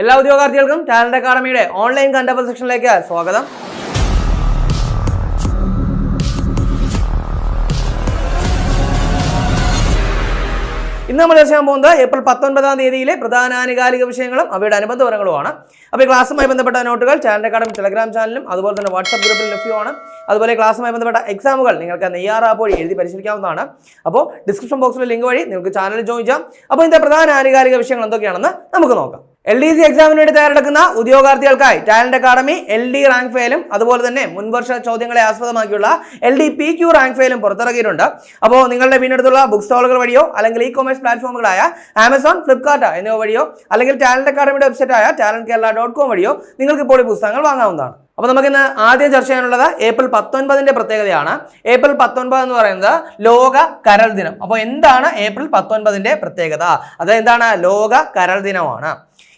എല്ലാ ഉദ്യോഗാർത്ഥികൾക്കും talent അക്കാഡമിയുടെ online കണ്ടപ്പ് സെക്ഷനിലേക്ക് സ്വാഗതം. ഇന്ന് നമ്മൾ ചർച്ച ചെയ്യാൻ പോകുന്നത് ഏപ്രിൽ പത്തൊൻപതാം തീയതിയിലെ പ്രധാന ആനുകാലിക വിഷയങ്ങളും അവയുടെ അനുബന്ധ വിവരങ്ങളുമാണ്. അപ്പോൾ ഈ ക്ലാസ്സുമായി ബന്ധപ്പെട്ട നോട്ടുകൾ ചാനൽ അക്കാഡമി ടെലഗ്രാം ചാനലും അതുപോലെ തന്നെ വാട്സ്ആപ്പ് ഗ്രൂപ്പിൽ ലഭ്യമാണ്. അതുപോലെ ക്ലാസ്സുമായി ബന്ധപ്പെട്ട എക്സാമുകൾ നിങ്ങൾക്ക് നെയ്യാറാപ്പ് വഴി എഴുതി പരിശീലിക്കാവുന്നതാണ് അപ്പോൾ ഡിസ്ക്രിപ്ഷൻ ബോക്സിലെ ലിങ്ക് വഴി നിങ്ങൾക്ക് ചാനൽ ജോയിൻ ചെയ്യാം. അപ്പോൾ ഇതിന്റെ പ്രധാന ആനുകാലിക വിഷയങ്ങൾ എന്തൊക്കെയാണെന്ന് നമുക്ക് നോക്കാം. എൽ ഡി സി എക്സാമിന് വേണ്ടി തയ്യാറെടുക്കുന്ന ഉദ്യോഗാർത്ഥികൾക്കായി talent academy L D rank ഫയലും അതുപോലെ തന്നെ മുൻവർഷ ചോദ്യങ്ങളെ ആസ്പദമാക്കിയുള്ള L D P Q rank ഫയലും പുറത്തിറക്കിയിട്ടുണ്ട്. അപ്പോൾ നിങ്ങളുടെ വീടിനടുത്തുള്ള ബുക്ക് സ്റ്റോളുകൾ വഴിയോ അല്ലെങ്കിൽ ഇ കൊമേഴ്സ് പ്ലാറ്റ്ഫോമുകളായ ആമസോൺ ഫ്ലിപ്കാർട്ട് എന്നിവ വഴിയോ അല്ലെങ്കിൽ ടാലന്റ് അക്കാഡമിയുടെ വെബ്സൈറ്റായ ടാലന്റ് കേരള ഡോട്ട് കോം വഴിയോ നിങ്ങൾക്ക് ഇപ്പോൾ ഈ പുസ്തകങ്ങൾ വാങ്ങാവുന്നതാണ്. അപ്പോൾ നമുക്കിന്ന് ആദ്യം ചർച്ച ചെയ്യാനുള്ളത് ഏപ്രിൽ പത്തൊൻപതിന്റെ പ്രത്യേകതയാണ്. ഏപ്രിൽ പത്തൊൻപത് എന്ന് പറയുന്നത് ലോക കരൾ ദിനം. അപ്പോൾ എന്താണ് ഏപ്രിൽ പത്തൊൻപതിന്റെ പ്രത്യേകത? അത് എന്താണ് ലോക കരൾ ദിനമാണ്.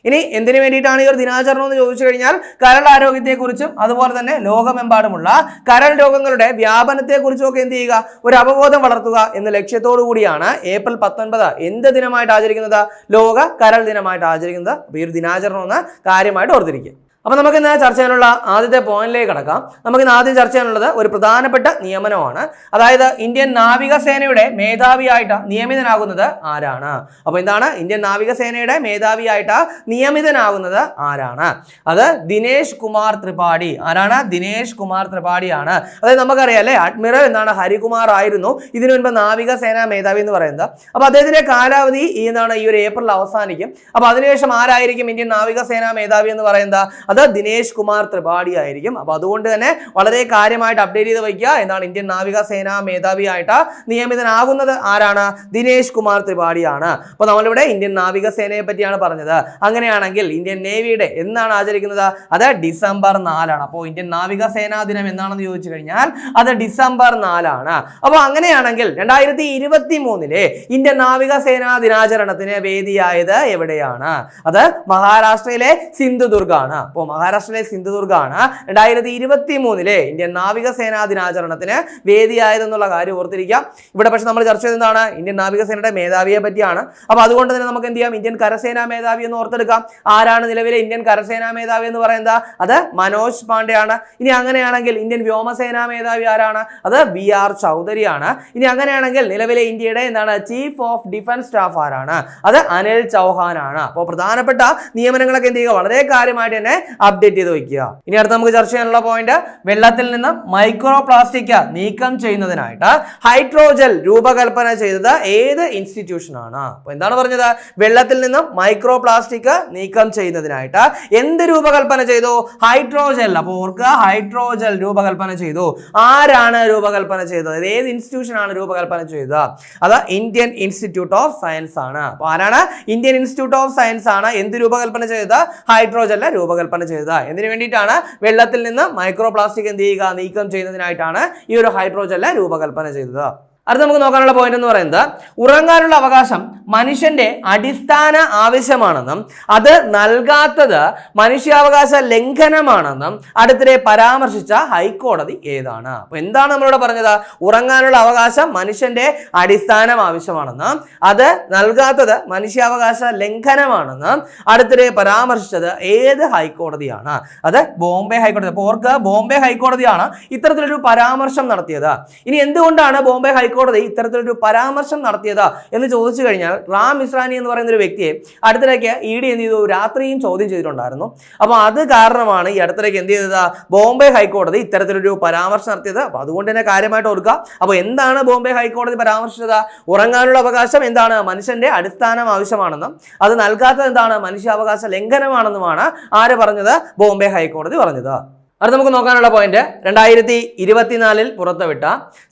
ഇനി എന്തിനു വേണ്ടിയിട്ടാണ് ഈ ഒരു ദിനാചരണം എന്ന് ചോദിച്ചു കഴിഞ്ഞാൽ കരൾ ആരോഗ്യത്തെക്കുറിച്ചും അതുപോലെ തന്നെ ലോകമെമ്പാടുമുള്ള കരൾ രോഗങ്ങളുടെ വ്യാപനത്തെക്കുറിച്ചും ഒക്കെ എന്ത് ചെയ്യുക? ഒരു അവബോധം വളർത്തുക എന്ന ലക്ഷ്യത്തോടു കൂടിയാണ് ഏപ്രിൽ പത്തൊൻപത് എന്ത് ദിനമായിട്ട് ആചരിക്കുന്നത്? ലോക കരൾ ദിനമായിട്ട് ആചരിക്കുന്നത്. അപ്പോൾ ഈ ഒരു ദിനാചരണം ഒന്ന് കാര്യമായിട്ട് ഓർത്തിരിക്കുക. അപ്പോൾ നമുക്ക് ഇന്ന് ചർച്ച ചെയ്യാനുള്ള ആദ്യത്തെ പോയിന്റിലേക്ക് കടക്കാം. നമുക്ക് ഇന്ന് ആദ്യം ചർച്ച ചെയ്യാനുള്ളത് ഒരു പ്രധാനപ്പെട്ട നിയമനമാണ്. അതായത് ഇന്ത്യൻ നാവികസേനയുടെ മേധാവിയായിട്ട് നിയമിതനാകുന്നത് ആരാണ്? അപ്പോൾ എന്താണ് ഇന്ത്യൻ നാവികസേനയുടെ മേധാവിയായിട്ട് നിയമിതനാകുന്നത് ആരാണ്? അത് ദിനേശ് കുമാർ ത്രിപാഠി. ആരാണ്? ദിനേശ് കുമാർ ത്രിപാഠിയാണ്. അതായത് നമുക്കറിയാം അല്ലേ? അഡ്മിറൽ എന്താണ് ഹരികുമാർ ആയിരുന്നു ഇതിനു മുൻപ് നാവികസേനാ മേധാവി എന്ന് പറയുന്നത്. അപ്പോൾ അദ്ദേഹത്തിന്റെ കാലാവധി ഈ എന്താണ് ഈ ഒരു ഏപ്രിൽ അവസാനിക്കും. അപ്പോൾ അതിനുശേഷം ആരായിരിക്കും ഇന്ത്യൻ നാവികസേനാ മേധാവി എന്ന് പറയുന്നത്? അത് ദിനേശ് കുമാർ ത്രിപാഠി ആയിരിക്കും. അപ്പോൾ അതുകൊണ്ട് തന്നെ വളരെ കാര്യമായിട്ട് അപ്ഡേറ്റ് ചെയ്ത് വയ്ക്കുക. എന്നാണ് ഇന്ത്യൻ നാവികസേനാ മേധാവിയായിട്ട് നിയമിതനാകുന്നത്. ആരാണ്? ദിനേശ് കുമാർ ത്രിപാഠിയാണ്. അപ്പോൾ നമ്മളിവിടെ ഇന്ത്യൻ നാവികസേനയെ പറ്റിയാണ് പറഞ്ഞത്. അങ്ങനെയാണെങ്കിൽ ഇന്ത്യൻ നേവിയുടെ എന്നാണ് ആചരിക്കുന്നത്? അത് ഡിസംബർ നാലാണ്. അപ്പോൾ ഇന്ത്യൻ നാവികസേനാ ദിനം എന്നാണെന്ന് ചോദിച്ചു കഴിഞ്ഞാൽ അത് ഡിസംബർ നാലാണ്. അപ്പോൾ അങ്ങനെയാണെങ്കിൽ രണ്ടായിരത്തി ഇരുപത്തി മൂന്നിലെ ഇന്ത്യൻ നാവികസേനാ ദിനാചരണത്തിന് വേദിയായത് എവിടെയാണ്? അത് മഹാരാഷ്ട്രയിലെ സിന്ധുദുർഗാണ്. അപ്പോൾ മഹാരാഷ്ട്രയിലെ സിന്ധുദുർഗാണ്. രണ്ടായിരത്തി ഇരുപത്തി മൂന്നിലെ ഇന്ത്യൻ നാവികസേനാ ദിനാചരണത്തിന് വേദിയായതെന്നുള്ള കാര്യം ഓർത്തിരിക്കാം. ഇവിടെ പക്ഷെ നമ്മൾ ചർച്ച ചെയ്തത് എന്താണ് ഇന്ത്യൻ നാവികസേനയുടെ മേധാവിയെ പറ്റിയാണ്. അപ്പോൾ അതുകൊണ്ട് തന്നെ നമുക്ക് എന്ത് ചെയ്യാം? ഇന്ത്യൻ കരസേനാ മേധാവി എന്ന് ഓർത്തെടുക്കാം. ആരാണ് നിലവിലെ ഇന്ത്യൻ കരസേനാ മേധാവി എന്ന് പറയുന്നത്? അത് മനോജ് പാണ്ഡെയാണ്. ഇനി അങ്ങനെയാണെങ്കിൽ ഇന്ത്യൻ വ്യോമസേനാ മേധാവി ആരാണ്? അത് ബി ആർ ചൗധരിയാണ്. ഇനി അങ്ങനെയാണെങ്കിൽ നിലവിലെ ഇന്ത്യയുടെ എന്താണ്? ചീഫ് ഓഫ് ഡിഫൻസ് സ്റ്റാഫ് ആരാണ്? അത് അനിൽ ചൗഹാൻ ആണ് അപ്പോൾ പ്രധാനപ്പെട്ട നിയമനങ്ങളൊക്കെ എന്ത് ചെയ്യുക? വളരെ കാര്യമായിട്ട് തന്നെ അപ്ഡേറ്റ് ചെയ്ത് വയ്ക്കുക ഇനി അടുത്ത് നമുക്ക് ചർച്ച ചെയ്യാനുള്ള പോയിന്റ് വെള്ളത്തിൽ നിന്ന് മൈക്രോ പ്ലാസ്റ്റിക് നീക്കം ചെയ്യുന്നതിനായിട്ട് ഹൈഡ്രോജൽ രൂപകൽപ്പന ചെയ്തത് ഏത് ഇൻസ്റ്റിറ്റ്യൂഷൻ ആണ്? അപ്പോൾ എന്താണ് പറഞ്ഞത്? വെള്ളത്തിൽ നിന്നും മൈക്രോ പ്ലാസ്റ്റിക് നീക്കം ചെയ്യുന്നതിനായിട്ട് എന്ത് രൂപകൽപ്പന ചെയ്തു? ഹൈഡ്രോജൽ അപ്പോൾ ഓർക്കുക ഹൈഡ്രോജൽ രൂപകൽപ്പന ചെയ്തു. ആരാണ് രൂപകൽപ്പന ചെയ്തത്? ഏത് ഇൻസ്റ്റിറ്റ്യൂഷൻ ആണ് രൂപകൽപ്പന ചെയ്തത്? അത് ഇന്ത്യൻ ഇൻസ്റ്റിറ്റ്യൂട്ട് ഓഫ് സയൻസ് ആണ്. അപ്പോൾ ആരാണ്? ഇന്ത്യൻ ഇൻസ്റ്റിറ്റ്യൂട്ട് ഓഫ് സയൻസ് ആണ് എന്ത് രൂപകൽപ്പന ചെയ്തത്? ഹൈഡ്രോജലിനെ രൂപകൽപ്പന ചെയ്തത്. എന്തിനു വേണ്ടിയിട്ടാണ്? വെള്ളത്തിൽ നിന്ന് മൈക്രോ പ്ലാസ്റ്റിക് എന്ത് ചെയ്യുക? നീക്കം ചെയ്യുന്നതിനായിട്ടാണ് ഈ ഒരു ഹൈഡ്രോജല്ല രൂപകൽപ്പന ചെയ്തത്. അടുത്ത് നമുക്ക് നോക്കാനുള്ള പോയിന്റ് എന്ന് പറയുന്നത് ഉറങ്ങാനുള്ള അവകാശം മനുഷ്യന്റെ അടിസ്ഥാന ആവശ്യമാണെന്നും അത് നൽകാത്തത് മനുഷ്യാവകാശ ലംഘനമാണെന്നും അടുത്തിടെ പരാമർശിച്ച ഹൈക്കോടതി ഏതാണ്? അപ്പൊ എന്താണ് നമ്മളിവിടെ പറഞ്ഞത്? ഉറങ്ങാനുള്ള അവകാശം മനുഷ്യന്റെ അടിസ്ഥാന ആവശ്യമാണെന്നും അത് നൽകാത്തത് മനുഷ്യാവകാശ ലംഘനമാണെന്നും അടുത്തിടെ പരാമർശിച്ചത് ഏത് ഹൈക്കോടതിയാണ്? അത് ബോംബെ ഹൈക്കോടതി. അപ്പോൾ ഓർക്ക് ബോംബെ ഹൈക്കോടതിയാണ് ഇത്തരത്തിലൊരു പരാമർശം നടത്തിയത്. ഇനി എന്തുകൊണ്ടാണ് ബോംബെ ഹൈക്കോടതി ഇത്തരത്തിലൊരു പരാമർശം നടത്തിയത് എന്ന് ചോദിച്ചു കഴിഞ്ഞാൽ റാം ഇസ്രാനി എന്ന് പറയുന്ന ഒരു വ്യക്തിയെ അടുത്തിടയ്ക്ക് ഇ ഡി എന്ത് ചെയ്തു? രാത്രിയും ചോദ്യം ചെയ്തിട്ടുണ്ടായിരുന്നു. അപ്പോൾ അത് കാരണമാണ് ഈ അടുത്തിടയ്ക്ക് എന്ത് ചെയ്തത്? ബോംബെ ഹൈക്കോടതി ഇത്തരത്തിലൊരു പരാമർശം നടത്തിയത്. അപ്പോൾ അതുകൊണ്ട് തന്നെ കാര്യമായിട്ട് ഓർക്കുക. അപ്പോൾ എന്താണ് ബോംബെ ഹൈക്കോടതി പരാമർശിച്ചത്? ഉറങ്ങാനുള്ള അവകാശം എന്താണ്? മനുഷ്യന്റെ അടിസ്ഥാനം ആവശ്യമാണെന്നും അത് നൽകാത്തത് എന്താണ്? മനുഷ്യാവകാശ ലംഘനമാണെന്നുമാണ് ആര് പറഞ്ഞത്? ബോംബെ ഹൈക്കോടതി പറഞ്ഞത്. അടുത്ത നമുക്ക് നോക്കാനുള്ള പോയിന്റ് രണ്ടായിരത്തി ഇരുപത്തിനാലിൽ പുറത്തുവിട്ട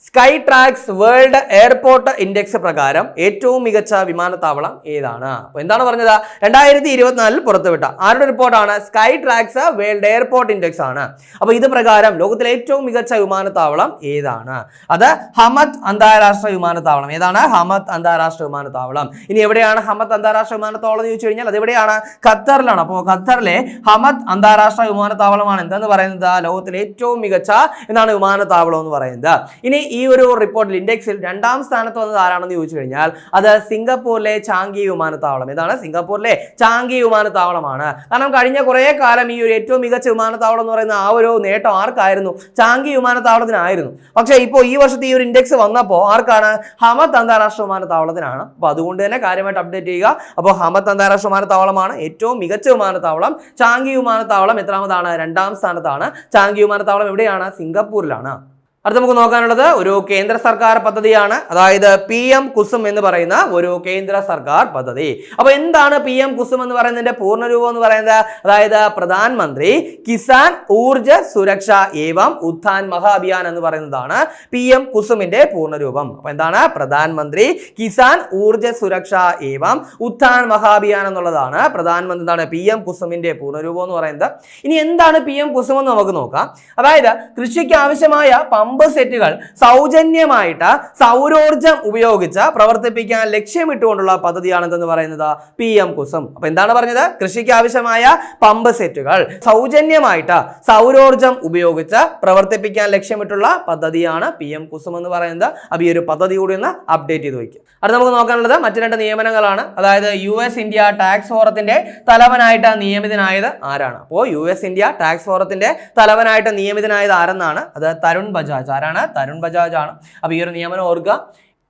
Skytrax world airport index പ്രകാരം ഏറ്റവും മികച്ച വിമാനത്താവളം ഏതാണ്? അപ്പോൾ എന്താണ് പറഞ്ഞത്? രണ്ടായിരത്തി ഇരുപത്തിനാലിൽ പുറത്തുവിട്ട. ആരുടെ റിപ്പോർട്ടാണ് Skytrax world airport index ആണ്. അപ്പോൾ ഇത് പ്രകാരം ലോകത്തിലെ ഏറ്റവും മികച്ച വിമാനത്താവളം ഏതാണ്? അത് ഹമദ് അന്താരാഷ്ട്ര വിമാനത്താവളം. ഏതാണ്? ഹമദ് അന്താരാഷ്ട്ര വിമാനത്താവളം. ഇനി എവിടെയാണ് ഹമദ് അന്താരാഷ്ട്ര വിമാനത്താവളം എന്ന് ചോദിച്ചു കഴിഞ്ഞാൽ അത് എവിടെയാണ്? ഖത്തറിലാണ്. അപ്പോൾ ഖത്തറിലെ ഹമദ് അന്താരാഷ്ട്ര വിമാനത്താവളമാണ്. എന്താന്ന് പറയുന്നത്? പറയുന്നത് ലോകത്തിലെ ഏറ്റവും മികച്ച എന്നാണ് വിമാനത്താവളം എന്ന് പറയുന്നത്? ഇനി ഈ ഒരു റിപ്പോർട്ടിൽ ഇൻഡെക്സിൽ രണ്ടാം സ്ഥാനത്ത് വന്നത് ആരാണെന്ന് ചോദിച്ചു കഴിഞ്ഞാൽ അത് സിംഗപ്പൂരിലെ ചാങ്കി വിമാനത്താവളം. ഇതാണ് സിംഗപ്പൂരിലെ ചാങ്കി വിമാനത്താവളമാണ്. കാരണം കഴിഞ്ഞ കുറേ കാലം ഈ ഒരു ഏറ്റവും മികച്ച വിമാനത്താവളം എന്ന് പറയുന്ന ആ ഒരു നേട്ടം ആർക്കായിരുന്നു? ചാങ്കി വിമാനത്താവളത്തിനായിരുന്നു. പക്ഷേ ഇപ്പോൾ ഈ വർഷത്തെ ഈ ഒരു ഇൻഡെക്സ് വന്നപ്പോൾ ആർക്കാണ്? ഹമത്ത് അന്താരാഷ്ട്ര വിമാനത്താവളത്തിനാണ്. അപ്പോൾ അതുകൊണ്ട് തന്നെ കാര്യമായിട്ട് അപ്ഡേറ്റ് ചെയ്യുക. അപ്പോൾ ഹമത്ത് അന്താരാഷ്ട്ര വിമാനത്താവളമാണ് ഏറ്റവും മികച്ച വിമാനത്താവളം. ചാങ്കി വിമാനത്താവളം എത്രാമതാണ്? രണ്ടാം സ്ഥാനത്താണ്. ചാങ്കി വിമാനത്താവളം എവിടെയാണ്? സിംഗപ്പൂരിലാണ്. അടുത്ത നമുക്ക് നോക്കാനുള്ളത് ഒരു കേന്ദ്ര സർക്കാർ പദ്ധതിയാണ്. അതായത് പി എം കുസും എന്ന് പറയുന്ന ഒരു കേന്ദ്ര സർക്കാർ പദ്ധതി. അപ്പൊ എന്താണ് പി എം കുസും എന്ന് പറയുന്നതിന്റെ പൂർണരൂപം എന്ന് പറയുന്നത്? അതായത് പ്രധാനമന്ത്രി കിസാൻ ഊർജ സുരക്ഷ ഏവം ഉത്ഥാൻ മഹാഅഭിയാൻ എന്ന് പറയുന്നതാണ് പി എം കുസുമിന്റെ പൂർണരൂപം. അപ്പൊ എന്താണ്? പ്രധാനമന്ത്രി കിസാൻ ഊർജ സുരക്ഷ ഏവം ഉത്ഥാൻ മഹാഅഭിയാൻ എന്നുള്ളതാണ് പ്രധാനമന്ത്രി എന്താണ്? പി എം കുസുമിന്റെ പൂർണരൂപം എന്ന് പറയുന്നത്. ഇനി എന്താണ് പി എം കുസും എന്ന് നമുക്ക് നോക്കാം. അതായത് കൃഷിക്ക് ആവശ്യമായ പമ്പ് സെറ്റുകൾ സൗജന്യമായിട്ട് സൗരോർജം ഉപയോഗിച്ച് പ്രവർത്തിപ്പിക്കാൻ ലക്ഷ്യമിട്ടുകൊണ്ടുള്ള പദ്ധതിയാണ് എന്തെന്ന് പറയുന്നത് പി എം കുസും. അപ്പൊ എന്താണ് പറഞ്ഞത്? കൃഷിക്ക് ആവശ്യമായ പമ്പ് സെറ്റുകൾ സൗജന്യമായിട്ട് സൗരോർജം ഉപയോഗിച്ച് പ്രവർത്തിപ്പിക്കാൻ ലക്ഷ്യമിട്ടുള്ള പദ്ധതിയാണ് പി എം കുസും എന്ന് പറയുന്നത്. അപ്പൊ ഈ ഒരു പദ്ധതി കൂടി ഒന്ന് അപ്ഡേറ്റ് ചെയ്ത് വയ്ക്കും. അത് നമുക്ക് നോക്കാനുള്ളത് മറ്റു രണ്ട് നിയമനങ്ങളാണ്. അതായത് യു എസ് ഇന്ത്യ ടാക്സ് ഫോറത്തിന്റെ തലവനായിട്ട് നിയമിതനായത് ആരാണ്? അപ്പോൾ യു എസ് ഇന്ത്യ ടാക്സ് ഫോറത്തിന്റെ തലവനായിട്ട് നിയമിതനായത് ആരെന്നാണ്? അത് തരുൺ ബജാജ്. ആരാണ് തരുൺ ബജാജ് ആണ് അപ്പോൾ ഈ ഒരു നിയമനം ഓർക്കുക.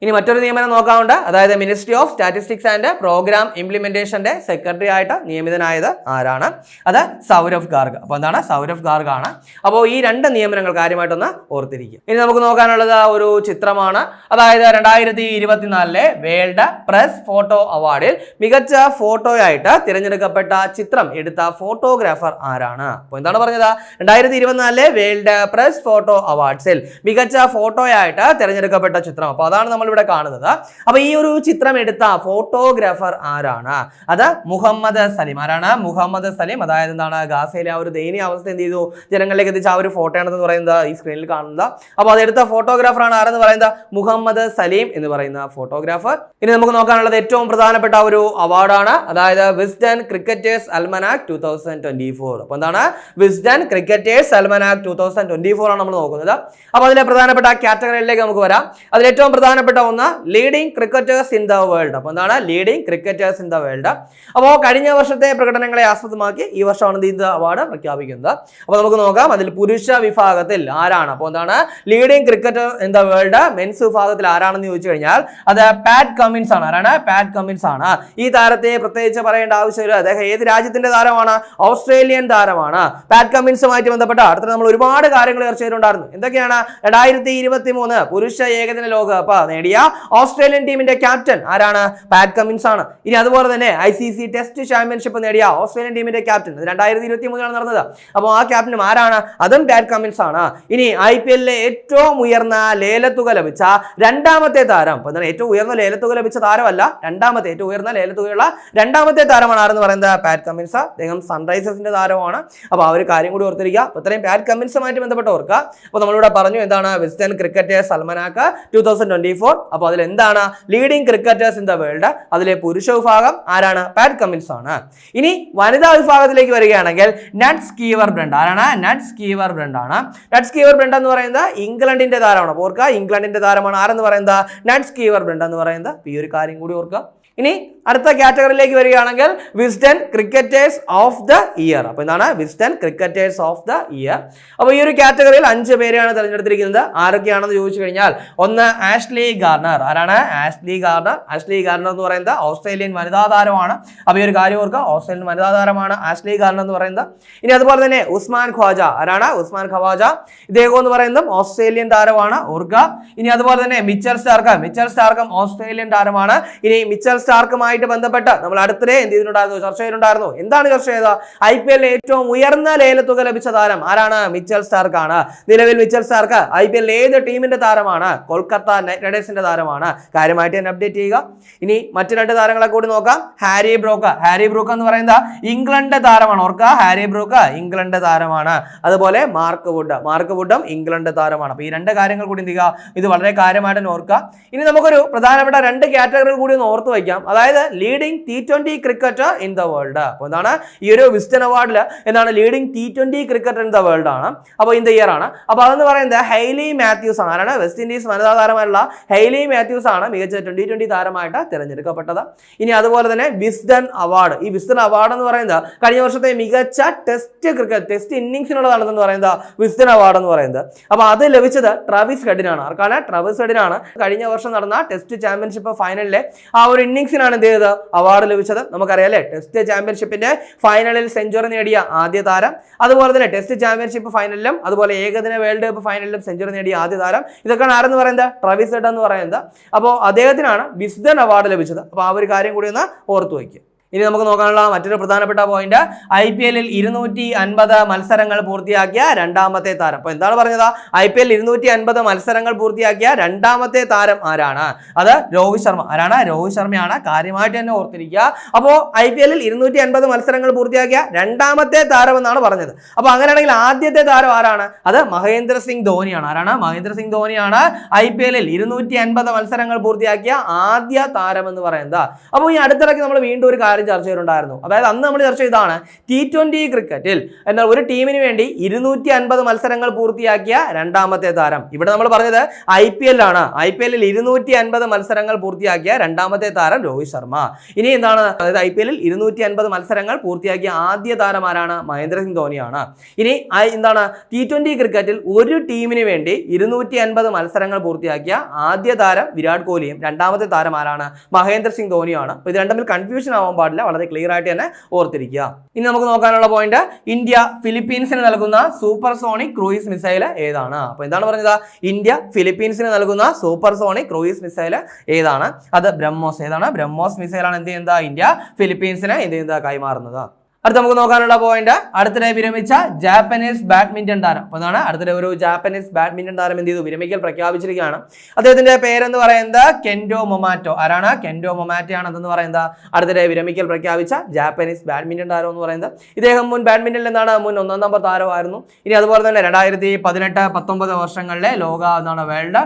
ഇനി മറ്റൊരു നിയമനം നോക്കാറുണ്ട് അതായത് ministry of statistics and programme ഇംപ്ലിമെന്റേഷന്റെ secretary ആയിട്ട് നിയമിതനായത് ആരാണ്? അത് സൗരഭ് ഗാർഗ്. അപ്പോൾ എന്താണ്? സൗരഭ് ഗാർഗ് ആണ്. അപ്പോൾ ഈ രണ്ട് നിയമനങ്ങൾ കാര്യമായിട്ടൊന്ന് ഓർത്തിരിക്കുക. ഇനി നമുക്ക് നോക്കാനുള്ളത് ഒരു ചിത്രമാണ്. അതായത് രണ്ടായിരത്തി ഇരുപത്തിനാലിലെ വേൾഡ് പ്രസ് ഫോട്ടോ അവാർഡിൽ മികച്ച ഫോട്ടോയായിട്ട് തിരഞ്ഞെടുക്കപ്പെട്ട ചിത്രം എടുത്ത ഫോട്ടോഗ്രാഫർ ആരാണ്? അപ്പോൾ എന്താണ് പറഞ്ഞത്? രണ്ടായിരത്തി ഇരുപത്തിനാലിലെ വേൾഡ് പ്രസ് ഫോട്ടോ അവാർഡ്സിൽ മികച്ച ഫോട്ടോയായിട്ട് തിരഞ്ഞെടുക്കപ്പെട്ട ചിത്രം. അപ്പോൾ അതാണ് നമ്മൾ ഇവിടെ കാണുന്നത്. അപ്പൊ ഈ ഒരു ചിത്രം എടുത്ത ഫോട്ടോഗ്രാഫർ ആരാണ്? അത് മുഹമ്മദ് സലീം. ആരാണ്? മുഹമ്മദ് സലീം. അതായത് എന്താണ്? ഗാസയിലെ ആ ഒരു ദയനീയ അവസ്ഥ എന്ത് ചെയ്തു? ജനങ്ങളിലേക്ക് എത്തിച്ച ആ ഒരു ഫോട്ടോ ആണെന്ന് പറയുന്നത് ഈ സ്ക്രീനിൽ കാണുന്നത്. അപ്പോൾ അതെടുത്ത ഫോട്ടോഗ്രാഫർ ആണ് ആരെന്ന് പറയുന്നത്? മുഹമ്മദ് സലീം എന്ന് പറയുന്ന ഫോട്ടോഗ്രാഫർ ഇനി നമുക്ക് നോക്കാനുള്ളത് ഏറ്റവും പ്രധാനപ്പെട്ട ഒരു അവാർഡാണ് അതായത് Wisden cricketers almanack two thousand twenty four അപ്പോൾ എന്താണ്? Wisden cricketers almanack two thousand twenty four ആണ് നമ്മൾ നോക്കുന്നത്. അപ്പോൾ അതിലെ പ്രധാനപ്പെട്ട കാറ്റഗറിയിലേക്ക് നമുക്ക് വരാം. അതിൽ ഏറ്റവും പ്രധാനപ്പെട്ട ഒന്ന് leading cricketers in the world അപ്പോൾ എന്താണ്? Leading cricketers in the world അപ്പോൾ കഴിഞ്ഞ വർഷത്തെ പ്രകടനങ്ങളെ ആസ്പദമാക്കി ഈ വർഷമാണ് ഇത് അവാർഡ് പ്രഖ്യാപിക്കുന്നത്. അപ്പോൾ നമുക്ക് നോക്കാം. അതിൽ പുരുഷ വിഭാഗത്തിൽ ആരാണ്? അപ്പോൾ എന്താണ്? Leading cricketer in the world men's വിഭാഗത്തിൽ ആരാണെന്ന് ചോദിച്ചു കഴിഞ്ഞാൽ അത് പാറ്റ് കമ്മിൻസ് ആണ്. ആരാണ്? പാറ്റ് കമ്മിൻസ് ആണ്. ഈ താരത്തെ പ്രത്യേകിച്ച് പറയേണ്ട ആവശ്യമില്ല. അദ്ദേഹം ഏത് രാജ്യത്തിന്റെ താരമാണ്? ഓസ്ട്രേലിയൻ താരമാണ്. പാറ്റ് കമ്മിൻസുമായിട്ട് ബന്ധപ്പെട്ട അടുത്ത നമ്മൾ ഒരുപാട് കാര്യങ്ങൾ ചർച്ച ചെയ്തിട്ടുണ്ടായിരുന്നു. എന്തൊക്കെയാണ്? രണ്ടായിരത്തി ഇരുപത്തി മൂന്ന് പുരുഷ ഏകദിന ലോകകപ്പ് നേടിയ ഓസ്ട്രേലിയൻ ടീമിന്റെ ക്യാപ്റ്റൻ ആരാണ്? പാറ്റ് കമ്മിൻസ് ആണ്. ഇനി അതുപോലെ തന്നെ I C C test championship നേടിയ ഓസ്ട്രേലിയൻ ടീമിന്റെ ക്യാപ്റ്റൻ. രണ്ടായിരത്തി ഇരുപത്തി മൂന്നിലാണ് നടന്നത്. അപ്പോൾ ആ ക്യാപ്റ്റനും ആരാണ്? അതും പാറ്റ് കമ്മിൻസ് ആണ്. ഇനി ഐ പി എല്ലിലെ ഏറ്റവും ഉയർന്ന ലേലത്തുക ലഭിച്ച രണ്ടാമത്തെ താരം. എന്താണ് ഏറ്റവും ഉയർന്ന ലേലത്തുക ലഭിച്ച താരമല്ല രണ്ടാമത്തെ ഏറ്റവും ഉയർന്ന ലേലത്തുകയുള്ള രണ്ടാമത്തെ താരമാണ് ആരെന്ന് പറയുന്നത്? പാറ്റ് കമ്മിൻസ് അദ്ദേഹം സൺറൈസേഴ്സിന്റെ താരമാണ്. അപ്പോൾ ആ ഒരു കാര്യം കൂടി ഓർത്തിരിക്കുക. അപ്പോൾ ഇത്രയും പാറ്റ് കമ്മിൻസുമായിട്ട് ബന്ധപ്പെട്ട് ഓർക്കുക. അപ്പോൾ നമ്മളിവിടെ പറഞ്ഞു എന്താണ്? Western cricket almanack two thousand twenty four അപ്പോൾ അതിൽ എന്താണ്? Leading cricketers in the world അതിലെ പുരുഷ വിഭാഗം ആരാണ്? പാറ്റ് കമ്മിൻസ് ആണ്. ഇനി വനിതാ വിഭാഗത്തിലേക്ക് വരികയാണെങ്കിൽ നട്സ് കീവർ ബ്രണ്ട് ആരാണ്? നട്സ് കീവർ ബ്രണ്ട് ആണ്. നട്സ് കീവർ ബ്രണ്ട് എന്ന് പറയുന്നത് ഇംഗ്ലണ്ടിന്റെ താരമാണ്. ഓർക്കുക ഇംഗ്ലണ്ടിന്റെ താരമാണ് ആരെന്ന് പറയുന്നത്? നട്സ് കീവർ ബ്രണ്ട് എന്ന് പറയുന്നത്. ഈ ഒരു കാര്യം കൂടി ഓർക്കുക. ഇനി അടുത്ത കാറ്റഗറിയിലേക്ക് വരികയാണെങ്കിൽ Wisden cricketers of the year അപ്പോൾ എന്താണ് Wisden cricketers of the year അപ്പോൾ ഈ ഒരു കാറ്റഗറിയിൽ അഞ്ച് പേരെയാണ് തിരഞ്ഞെടുത്തിരിക്കുന്നത്. ആരൊക്കെയാണെന്ന് ചോദിച്ചു കഴിഞ്ഞാൽ ഒന്ന് ആഷ്ലി ഗാർണർ ആരാണ്? ആഷ്ലി ഗാർണർ ആഷ്ലി ഗാർണർ എന്ന് പറയുന്നത് ഓസ്ട്രേലിയൻ വനിതാ താരമാണ്. അപ്പോൾ ഈ ഒരു കാര്യം ഓർക്കുക. ഓസ്ട്രേലിയൻ വനിതാ താരമാണ് ആഷ്ലി ഗാർണർ എന്ന് പറയുന്നത്. ഇനി അതുപോലെ തന്നെ ഉസ്മാൻ ഖ്വാജ. ആരാണ്? ഉസ്മാൻ ഖവാജ. ഇദ്ദേഹം എന്ന് പറയുന്നതും ഓസ്ട്രേലിയൻ താരമാണ്. ഓർക്കുക. ഇനി അതുപോലെ തന്നെ മിച്ചൽ സ്റ്റാർക്ക് മിച്ചൽ സ്റ്റാർക്കും ഓസ്ട്രേലിയൻ താരമാണ്. ഇനി മിച്ചൽ സ്റ്റാർക്കുമായിട്ട് ബന്ധപ്പെട്ട് നമ്മൾ അടുത്തിടെ എന്ത് ചെയ്തിട്ടുണ്ടായിരുന്നു? ചർച്ച ചെയ്തിട്ടുണ്ടായിരുന്നു. എന്താണ് ചർച്ച ചെയ്തത്? ഐ പി എല്ലിൽ ഏറ്റവും ഉയർന്ന ലേലത്തുക ലഭിച്ച താരം ആരാണ്? മിച്ചൽ സ്റ്റാർക്കാണ്. നിലവിൽ മിച്ചൽ സ്റ്റാർക്ക് ഐ പി എല്ലിൽ ഏത് ടീമിന്റെ താരമാണ്? കൊൽക്കത്ത നൈറ്റ് റൈഡേഴ്സിന്റെ താരമാണ്. കാര്യമായിട്ട് തന്നെ അപ്ഡേറ്റ് ചെയ്യുക. ഇനി മറ്റു രണ്ട് താരങ്ങളെ കൂടി നോക്കാം. ഹാരി ബ്രോക്ക്. ഹാരി ബ്രോക്ക് എന്ന് പറയുന്നത് ഇംഗ്ലണ്ട് താരമാണ്. ഓർക്കുക ഹാരി ബ്രോക്ക് ഇംഗ്ലണ്ട് താരമാണ്. അതുപോലെ മാർക്ക് വുഡ്. മാർക്ക് വുഡും ഇംഗ്ലണ്ട് താരമാണ്. അപ്പോൾ ഈ രണ്ട് കാര്യങ്ങൾ കൂടി എന്ത് ചെയ്യുക? ഇത് വളരെ കാര്യമായിട്ട് ഓർക്കുക. ഇനി നമുക്കൊരു പ്രധാനപ്പെട്ട രണ്ട് കാറ്റഗറികൾ കൂടി ഒന്ന് ഓർത്ത് വയ്ക്കാം. അറിയാം. അതായത് leading T twenty cricketer in the world അപ്പോൾ എന്താണ്? ഈ ഒരു വിസ്റ്റൺ അവാർഡിൽ എന്താണ് leading T twenty cricketer in the world ആണ്. അപ്പോൾ ഇൻ ദ ഇയർ ആണ്. അപ്പോൾ അതെന്ന് പറയുന്നത് ഹെയ്ലി മാത്യൂസ് ആണ്. ആരാണ്? വെസ്റ്റ് ഇൻഡീസ് വനിതാ താരമായുള്ള ഹെയ്ലി മാത്യൂസ് ആണ് മികച്ച ട്വന്റി ട്വന്റി താരമായിട്ട് തിരഞ്ഞെടുക്കപ്പെട്ടത്. ഇനി അതുപോലെ തന്നെ വിസ്ഡൻ അവാർഡ് ഈ വിസ്ഡൻ അവാർഡ് എന്ന് പറയുന്നത് കഴിഞ്ഞ വർഷത്തെ മികച്ച ടെസ്റ്റ് ക്രിക്കറ്റ് ടെസ്റ്റ് ഇന്നിങ്സിനുള്ളതാണെന്ന് പറയുന്നത് വിസ്ഡൻ അവാർഡ് എന്ന് പറയുന്നത്. അപ്പോൾ അത് ലഭിച്ചത് ട്രാവിസ് ഹെഡിനാണ് ആർക്കാണ്? ട്രാവിസ് ഹെഡിനാണ് കഴിഞ്ഞ വർഷം നടന്ന ടെസ്റ്റ് ചാമ്പ്യൻഷിപ്പ് ഫൈനലിലെ ആ ഒരു ഇന്നിങ്സിനാണ് എന്ത് ചെയ്തത്? അവാർഡ് ലഭിച്ചത്. നമുക്കറിയാം അല്ലേ? ടെസ്റ്റ് ചാമ്പ്യൻഷിപ്പിന്റെ ഫൈനലിൽ സെഞ്ചുറി നേടിയ ആദ്യ താരം. അതുപോലെ തന്നെ ടെസ്റ്റ് ചാമ്പ്യൻഷിപ്പ് ഫൈനലിലും അതുപോലെ ഏകദിന വേൾഡ് കപ്പ് ഫൈനലിലും സെഞ്ചുറി നേടിയ ആദ്യ താരം. ഇതൊക്കെയാണ് ആരെന്ന് പറയുന്നത്? ട്രവിസ് ഹെഡ് എന്ന് പറയുന്നത്. അപ്പോൾ അദ്ദേഹത്തിനാണ് ബിസ്ദൻ അവാർഡ് ലഭിച്ചത്. അപ്പോൾ ആ ഒരു കാര്യം കൂടി ഒന്ന് ഓർത്തു വയ്ക്കുക ഇനി നമുക്ക് നോക്കാനുള്ള മറ്റൊരു പ്രധാനപ്പെട്ട പോയിന്റ് ഐ പി എല്ലിൽ ഇരുന്നൂറ്റി അൻപത് മത്സരങ്ങൾ പൂർത്തിയാക്കിയ രണ്ടാമത്തെ താരം. അപ്പോൾ എന്താണ് പറഞ്ഞത്? ഐ പി എൽ ഇരുന്നൂറ്റി അൻപത് മത്സരങ്ങൾ പൂർത്തിയാക്കിയ രണ്ടാമത്തെ താരം ആരാണ്? അത് രോഹിത് ശർമ്മ. ആരാണ്? രോഹിത് ശർമ്മയാണ്. കാര്യമായിട്ട് തന്നെ ഓർത്തിരിക്കുക. അപ്പോൾ ഐ പി എല്ലിൽ ഇരുന്നൂറ്റി അൻപത് മത്സരങ്ങൾ പൂർത്തിയാക്കിയ രണ്ടാമത്തെ താരം എന്നാണ് പറഞ്ഞത്. അപ്പോൾ അങ്ങനെയാണെങ്കിൽ ആദ്യത്തെ താരം ആരാണ്? അത് മഹേന്ദ്ര സിംഗ് ധോണിയാണ്. ആരാണ്? മഹേന്ദ്ര സിംഗ് ധോണിയാണ് ഐ പി എല്ലിൽ ഇരുന്നൂറ്റി അൻപത് മത്സരങ്ങൾ പൂർത്തിയാക്കിയ ആദ്യ താരം എന്ന് പറയുന്നത്. അപ്പോൾ ഈ അടുത്തിടയ്ക്ക് നമ്മൾ വീണ്ടും ഒരു കാര്യം ചർച്ച ചെയ്തിട്ടുണ്ടായിരുന്നു. അതായത് അന്ന് നമ്മൾ ചർച്ച ചെയ്താണ് ടി ട്വന്റി ക്രിക്കറ്റിൽ എന്നാൽ ഒരു ടീമിന് വേണ്ടി ഇരുന്നൂറ്റി അൻപത് മത്സരങ്ങൾ പൂർത്തിയാക്കിയ രണ്ടാമത്തെ താരം. ഇവിടെ നമ്മൾ പറഞ്ഞത് ഐ പി എൽ ആണ്. ഐ പി എല്ലിൽ ഇരുന്നൂറ്റി അൻപത് മത്സരങ്ങൾ പൂർത്തിയാക്കിയ രണ്ടാമത്തെ താരം രോഹിത് ശർമ്മ. ഇനി എന്താണ്? അതായത് ഐ പി എല്ലിൽ ഇരുന്നൂറ്റി അൻപത് മത്സരങ്ങൾ പൂർത്തിയാക്കിയ ആദ്യ താരം ആരാണ്? മഹേന്ദ്ര സിംഗ് ധോനിയാണ് ഇനി എന്താണ്? ടി ട്വന്റി ക്രിക്കറ്റിൽ ഒരു ടീമിന് വേണ്ടി ഇരുന്നൂറ്റി അൻപത് മത്സരങ്ങൾ പൂർത്തിയാക്കിയ ആദ്യ താരം വിരാട് കോഹ്ലിയും രണ്ടാമത്തെ താരം ആരാണ്? മഹേന്ദ്ര സിംഗ് അപ്പോൾ ഇത് രണ്ടും കൺഫ്യൂഷൻ ആവാൻ പാടില്ല. വളരെ ക്ലിയർ ആയിട്ട് തന്നെ ഓർത്തിരിക്കുക. ഇനി നമുക്ക് നോക്കാനുള്ള പോയിന്റ് ഇന്ത്യ ഫിലിപ്പീൻസിന് നൽകുന്ന സൂപ്പർ സോണിക് ക്രൂയിസ് മിസൈൽ ഏതാണ്? അപ്പോൾ എന്താണ് പറഞ്ഞത്? ഇന്ത്യ ഫിലിപ്പീൻസിന് നൽകുന്ന സൂപ്പർ സോണിക് ക്രൂയിസ് മിസൈൽ ഏതാണ്? അത് ബ്രഹ്മോസ്. ഏതാണ്? ബ്രഹ്മോസ് മിസൈലാണ് എന്ത് ചെയ്യുന്നത്? ഇന്ത്യ ഫിലിപ്പീൻസിന് എന്ത് ചെയ്യുന്നത്? കൈമാറുന്നത്. അടുത്ത നമുക്ക് നോക്കാനുള്ള പോയിന്റ് അടുത്തിടെ വിരമിച്ച ജാപ്പനീസ് ബാഡ്മിന്റൺ താരം. അപ്പോൾ അതാണ് അടുത്തിടെ ഒരു ജാപ്പനീസ് ബാഡ്മിന്റൺ താരം എന്ത് ചെയ്തു? വിരമിക്കൽ പ്രഖ്യാപിച്ചിരിക്കുകയാണ്. അദ്ദേഹത്തിന്റെ പേരെന്ന് പറയുന്നത് കെൻഡോ മൊമാറ്റോ ആരാണ്? കെൻഡോ മൊമാറ്റോ ആണ് അതെന്ന് പറയുന്നത്. അടുത്തിടെ വിരമിക്കൽ പ്രഖ്യാപിച്ച ജാപ്പനീസ് ബാഡ്മിന്റൺ താരം എന്ന് പറയുന്നത്. ഇദ്ദേഹം മുൻ ബാഡ്മിന്റണിൽ എന്താണ് മുൻ ഒന്നാം നമ്പർ താരമായിരുന്നു. ഇനി അതുപോലെ തന്നെ രണ്ടായിരത്തി പതിനെട്ട് പത്തൊമ്പത് വർഷങ്ങളിലെ ലോക എന്താണ് വേൾഡ്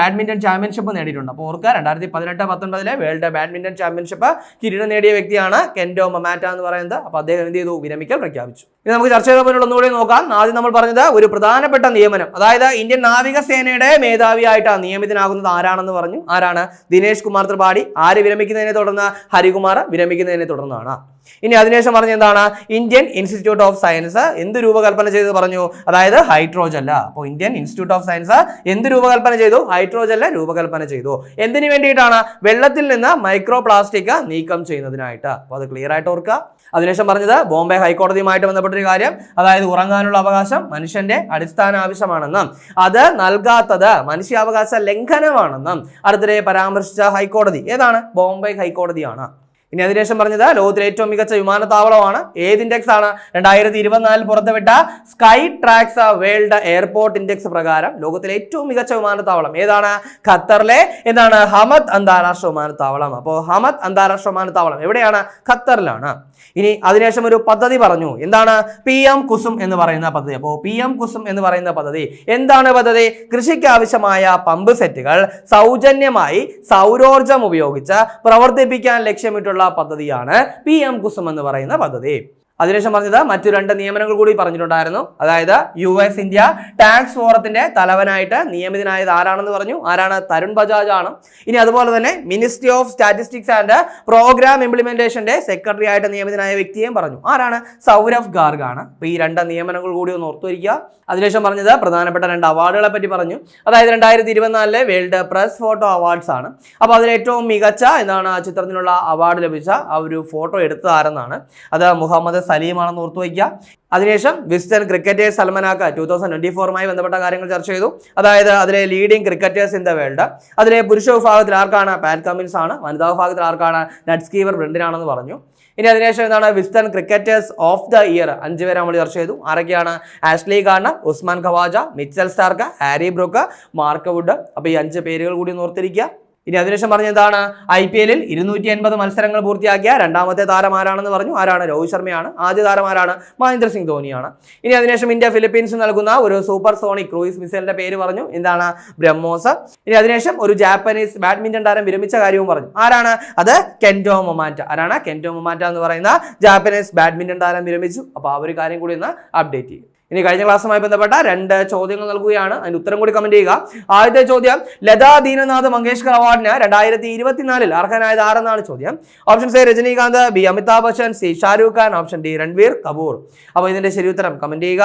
ബാഡ്മിന്റൺ ചാമ്പ്യൻഷിപ്പ് നേടിയിട്ടുണ്ട്. അപ്പോൾ ഓർക്കുക രണ്ടായിരത്തി പതിനെട്ട് പത്തൊമ്പതിലെ വേൾഡ് ബാഡ്മിന്റൺ ചാമ്പ്യൻഷിപ്പ് കിരീടം നേടിയ വ്യക്തിയാണ് കെൻഡോ മൊമാറ്റ എന്ന് പറയുന്നത്. അപ്പോൾ അദ്ദേഹം എന്ത് ചെയ്തു? വിരമിക്കൽ പ്രഖ്യാപിച്ചു. ഇനി നമുക്ക് ചർച്ച ചെയ്ത പോലുള്ള ഒന്നുകൂടി നോക്കാം. ആദ്യം നമ്മൾ പറഞ്ഞത് ഒരു പ്രധാനപ്പെട്ട നിയമനം. അതായത് ഇന്ത്യൻ നാവികസേനയുടെ മേധാവിയായിട്ടാണ് നിയമിതനാകുന്നത് ആരാണെന്ന് പറഞ്ഞു. ആരാണ്? ദിനേശ് കുമാർ ത്രിപാഠി. ആര് വിരമിക്കുന്നതിനെ തുടർന്ന്? ഹരികുമാർ വിരമിക്കുന്നതിനെ തുടർന്നാണ്. ഇനി അതിനുശേഷം പറഞ്ഞ എന്താണ്? ഇന്ത്യൻ ഇൻസ്റ്റിറ്റ്യൂട്ട് ഓഫ് സയൻസ് എന്ത് രൂപകൽപ്പന ചെയ്ത് പറഞ്ഞു? അതായത് ഹൈഡ്രോജല്ല അപ്പോൾ ഇന്ത്യൻ ഇൻസ്റ്റിറ്റ്യൂട്ട് ഓഫ് സയൻസ് എന്ത് രൂപകൽപ്പന ചെയ്തു? ഹൈഡ്രോജല്ല രൂപകൽപ്പന ചെയ്തു. എന്തിനു വേണ്ടിയിട്ടാണ്? വെള്ളത്തിൽ നിന്ന് മൈക്രോ പ്ലാസ്റ്റിക് നീക്കം ചെയ്യുന്നതിനായിട്ട്. അപ്പോൾ അത് ക്ലിയർ ആയിട്ട് ഓർക്കുക. അതിനുശേഷം പറഞ്ഞത് ബോംബെ ഹൈക്കോടതിയുമായിട്ട് ബന്ധപ്പെട്ടൊരു കാര്യം. അതായത് ഉറങ്ങാനുള്ള അവകാശം മനുഷ്യന്റെ അടിസ്ഥാന ആവശ്യമാണെന്നും അത് നൽകാത്തത് മനുഷ്യാവകാശ ലംഘനമാണെന്നും അടുത്തിടെ പരാമർശിച്ച ഹൈക്കോടതി. ഏതാണ്? ബോംബെ ഹൈക്കോടതിയാണ്. ഇനി അതിനുശേഷം പറഞ്ഞത് ലോകത്തിലെ ഏറ്റവും മികച്ച വിമാനത്താവളമാണ് ഏത് ഇൻഡെക്സ് ആണ്? രണ്ടായിരത്തി ഇരുപത്തിനാലിൽ പുറത്തുവിട്ട Skytrax world airport index പ്രകാരം ലോകത്തിലെ ഏറ്റവും മികച്ച വിമാനത്താവളം ഏതാണ്? ഖത്തറിലെ എന്താണ് ഹമദ് അന്താരാഷ്ട്ര വിമാനത്താവളം. അപ്പോൾ ഹമദ് അന്താരാഷ്ട്ര വിമാനത്താവളം എവിടെയാണ്? ഖത്തറിലാണ്. ഇനി അതിനുശേഷം ഒരു പദ്ധതി പറഞ്ഞു. എന്താണ്? പി എം കുസും എന്ന് പറയുന്ന പദ്ധതി. അപ്പോൾ പി എം കുസും എന്ന് പറയുന്ന പദ്ധതി എന്താണ് പദ്ധതി? കൃഷിക്ക് ആവശ്യമായ പമ്പ് സെറ്റുകൾ സൗജന്യമായി സൗരോർജം ഉപയോഗിച്ച് പ്രവർത്തിപ്പിക്കാൻ ലക്ഷ്യമിട്ടുള്ള പദ്ധതിയാണ് പി എം കുസും എന്ന് പറയുന്ന പദ്ധതി അതിനുശേഷം പറഞ്ഞത് മറ്റു രണ്ട് നിയമനങ്ങൾ കൂടി പറഞ്ഞിട്ടുണ്ടായിരുന്നു. അതായത് യു എസ് ഇന്ത്യ ടാക്സ് ഫോറത്തിന്റെ തലവനായിട്ട് നിയമിതനായത് ആരാണെന്ന് പറഞ്ഞു. ആരാണ്? തരുൺ ബജാജ് ആണ്. ഇനി അതുപോലെ തന്നെ ministry of statistics and programme ഇംപ്ലിമെന്റേഷന്റെ secretary ആയിട്ട് നിയമിതനായ വ്യക്തിയെയും പറഞ്ഞു. ആരാണ്? സൗരഭ് ഗാർഗ് ആണ്. അപ്പൊ ഈ രണ്ട് നിയമനങ്ങൾ കൂടി ഒന്ന് ഓർത്തുവരിക്കുക അതിനുശേഷം പറഞ്ഞത് പ്രധാനപ്പെട്ട രണ്ട് അവാർഡുകളെ പറ്റി പറഞ്ഞു. അതായത് രണ്ടായിരത്തി ഇരുപത്തിനാലിലെ വേൾഡ് പ്രസ് ഫോട്ടോ അവാർഡ്സ് ആണ്. അപ്പോൾ അതിൽ ഏറ്റവും മികച്ച എന്താണ് ചിത്രത്തിനുള്ള അവാർഡ് ലഭിച്ച ആ ഒരു ഫോട്ടോ എടുത്തതാരെന്നാണ്. അത് മുഹമ്മദ് സലീമാണെന്ന് ഓർത്തു വയ്ക്കുക. അതിനുശേഷം Wisden cricketers almanack two thousand twenty ഫോറുമായി ബന്ധപ്പെട്ട കാര്യങ്ങൾ ചർച്ച ചെയ്തു. അതായത് അതിലെ leading cricketers in the world അതിലെ പുരുഷ വിഭാഗത്തിൽ ആർക്കാണ്? പാറ്റ് കമ്മിൻസ് ആണ്. വനിതാ വിഭാഗത്തിൽ ആർക്കാണ്? നട്സ് കീവർ ബ്രണ്ടിനാണെന്ന് പറഞ്ഞു. ഇനി അതിനുശേഷം എന്താണ്? Wisden cricketers of the year അഞ്ച് പേരെ നമ്മൾ ചർച്ച ചെയ്തു. ആരൊക്കെയാണ്? Ashley Gardner Usman Khawaja Mitchell Starc Harry Brook Mark Wood അപ്പോൾ ഈ അഞ്ച് പേരുകൾ കൂടി ഓർത്തിരിക്കുക. ഇനി അതിനുശേഷം പറഞ്ഞ എന്താണ്? ഐ പി എല്ലിൽ ഇരുന്നൂറ്റി എൺപത് മത്സരങ്ങൾ പൂർത്തിയാക്കിയ രണ്ടാമത്തെ താരം ആരാണെന്ന് പറഞ്ഞു. ആരാണ്? രോഹിത് ശർമ്മയാണ്. ആദ്യ താരം ആരാണ് മഹേന്ദ്ര സിംഗ് ധോണിയാണ്. ഇനി അതിനുശേഷം ഇന്ത്യ ഫിലിപ്പീൻസ് നൽകുന്ന ഒരു സൂപ്പർ സോണിക് ക്രൂയിസ് മിസൈലിന്റെ പേര് പറഞ്ഞു. എന്താണ്? ബ്രഹ്മോസ്. ഇനി അതിനുശേഷം ഒരു ജാപ്പനീസ് ബാഡ്മിന്റൺ താരം വിരമിച്ച കാര്യവും പറഞ്ഞു. ആരാണ്? അത് കെന്റോ മൊമാറ്റ. ആരാണ്? കെന്റോ മൊമാറ്റ എന്ന് പറയുന്ന ജാപ്പനീസ് ബാഡ്മിന്റൺ താരം വിരമിച്ചു. അപ്പോൾ ആ ഒരു കാര്യം കൂടി ഒന്ന് അപ്ഡേറ്റ് ചെയ്യും. ഇനി കഴിഞ്ഞ ക്ലാസ്സുമായി ബന്ധപ്പെട്ട രണ്ട് ചോദ്യങ്ങൾ നൽകുകയാണ്. അതിന് ഉത്തരം കൂടി കമന്റ് ചെയ്യുക. ആദ്യത്തെ ചോദ്യം ലതാ ദീനനാഥ് മങ്കേഷ്കർ അവാർഡിന് രണ്ടായിരത്തി ഇരുപത്തിനാലിൽ അർഹനായത് ആരെന്നാണ് ചോദ്യം? Option A Rajinikanth B Amitabh Bachchan C Shahrukh Khan option D Ranveer Kapoor. അപ്പോൾ ഇതിന്റെ ശരി ഉത്തരം കമന്റ് ചെയ്യുക.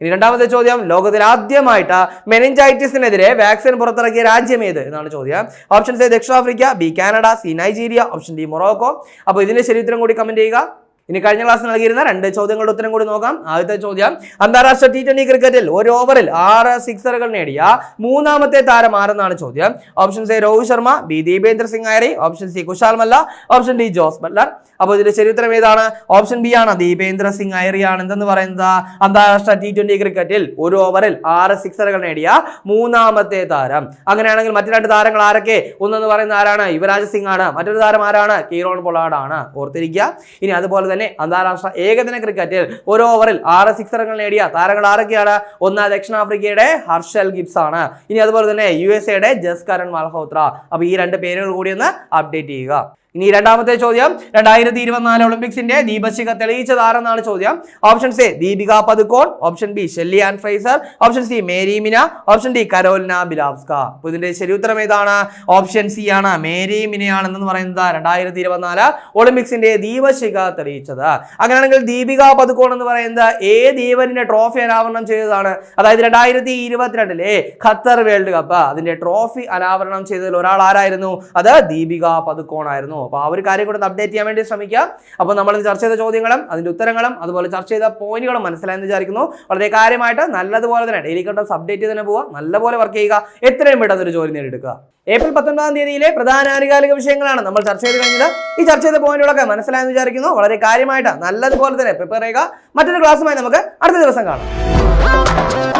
ഇനി രണ്ടാമത്തെ ചോദ്യം ലോകത്തിൽ ആദ്യമായിട്ട് മെനിഞ്ചൈറ്റിസിനെതിരെ വാക്സിൻ പുറത്തിറക്കിയ രാജ്യം ഏത് എന്നാണ് ചോദ്യം. ഓപ്ഷൻ എ ദക്ഷിണാഫ്രിക്ക B Canada C Nigeria option D Morocco. അപ്പോൾ ഇതിന്റെ ശരി ഉത്തരം കൂടി കമന്റ് ചെയ്യുക. ഇനി കഴിഞ്ഞ ക്ലാസ് നൽകിയിരുന്ന രണ്ട് ചോദ്യങ്ങളുടെ ഉത്തരം കൂടി നോക്കാം. ആദ്യത്തെ ചോദ്യം അന്താരാഷ്ട്ര ടി ട്വന്റി ക്രിക്കറ്റിൽ ഒരു ഓവറിൽ ആറ് സിക്സറുകൾ നേടിയ മൂന്നാമത്തെ താരം ആരെന്നാണ് ചോദ്യം? Option A Rohit Sharma B Dipendra Singh Airee option C Kushal Malla option D Jos Buttler. അപ്പോൾ ഇതിന്റെ ശരി ഉത്തരം ഏതാണ്? ഓപ്ഷൻ ബി ആണ് ദീപേന്ദ്ര സിംഗ് ആയറിയാണ് എന്തെന്ന് പറയുന്നത്? അന്താരാഷ്ട്ര ടി ട്വന്റി ക്രിക്കറ്റിൽ ഒരു ഓവറിൽ ആറ് സിക്സറുകൾ നേടിയ മൂന്നാമത്തെ താരം. അങ്ങനെയാണെങ്കിൽ മറ്റു രണ്ട് താരങ്ങൾ ആരൊക്കെ? ഒന്നെന്ന് പറയുന്ന ആരാണ്? യുവരാജ് സിംഗ് ആണ്. മറ്റൊരു താരം ആരാണ്? കീറോൺ പൊളാഡ് ആണ് ഓർത്തിരിക്കുക. ഇനി അതുപോലെ തന്നെ അന്താരാഷ്ട്ര ഏകദിന ക്രിക്കറ്റിൽ ഒരു ഓവറിൽ ആറ് സിക്സറുകൾ നേടിയ താരങ്ങൾ ആരൊക്കെയാണ്? ഒന്ന് ദക്ഷിണാഫ്രിക്കയുടെ ഹർഷൽ ഗിബ്സ് ആണ്. ഇനി അതുപോലെ തന്നെ യു എസ് എയുടെ ജസ്കരൺ മൽഹോത്ര. അപ്പൊ ഈ രണ്ട് പേരുകൾ കൂടി ഒന്ന് അപ്ഡേറ്റ് ചെയ്യുക. ഇനി രണ്ടാമത്തെ ചോദ്യം രണ്ടായിരത്തി ഇരുപത്തിനാല് ഒളിമ്പിക്സിന്റെ ദീപശിഖ തെളിയിച്ചത് ആരെന്നാണ് ചോദ്യം? Option A Deepika Padukone option B Shelly Ann Fraser option C Mary Mina option D Karolina Bilawska. അപ്പൊ ഇതിന്റെ ശരി ഉത്തരം ഏതാണ്? ഓപ്ഷൻ സി ആണ് മേരി മിനയാണ് എന്ന് പറയുന്നത് രണ്ടായിരത്തി ഇരുപത്തിനാല് ഒളിമ്പിക്സിന്റെ ദീപശിഖ തെളിയിച്ചത്. അങ്ങനെയാണെങ്കിൽ ദീപിക പതുക്കോൺ എന്ന് പറയുന്നത് ഏ ദീപനിന്റെ ട്രോഫി അനാവരണം ചെയ്തതാണ്. അതായത് രണ്ടായിരത്തി ഇരുപത്തിരണ്ടിലെ ഖത്തർ വേൾഡ് കപ്പ്. അതിന്റെ ട്രോഫി അനാവരണം ചെയ്തതിൽ ഒരാൾ ആരായിരുന്നു? അത് ദീപിക പതുക്കോൺ ആയിരുന്നു. അപ്പോൾ ആ ഒരു കാര്യം കൂടെ അപ്ഡേറ്റ് ചെയ്യാൻ വേണ്ടി ശ്രമിക്കുക അപ്പോൾ നമ്മൾ ചർച്ച ചെയ്ത ചോദ്യങ്ങളും അതിന്റെ ഉത്തരങ്ങളും അതുപോലെ ചർച്ച ചെയ്ത പോയിന്റുകളും മനസ്സിലായെന്ന് വിചാരിക്കുന്നു. വളരെ കാര്യമായിട്ട് നല്ലതുപോലെ തന്നെ ഡെയിലി കണ്ടസ് അപ്ഡേറ്റ് ചെയ്ത് തന്നെ പോവുക. നല്ലപോലെ വർക്ക് ചെയ്യുക. എത്രയും പെട്ടെന്ന് ഒരു ജോലി നേടിയെടുക്കുക. ഏപ്രിൽ പത്തൊൻപതാം തീയതിയിലെ പ്രധാന ആനുകാലിക വിഷയങ്ങളാണ് നമ്മൾ ചർച്ച ചെയ്ത് കഴിഞ്ഞത്. ഈ ചർച്ച ചെയ്ത പോയിന്റുകളൊക്കെ മനസ്സിലായെന്ന് വിചാരിക്കുന്നു. വളരെ കാര്യമായിട്ട് നല്ലതുപോലെ തന്നെ പ്രിപ്പയർ ചെയ്യുക. മറ്റൊരു ക്ലാസ്സുമായി നമുക്ക് അടുത്ത ദിവസം കാണാം.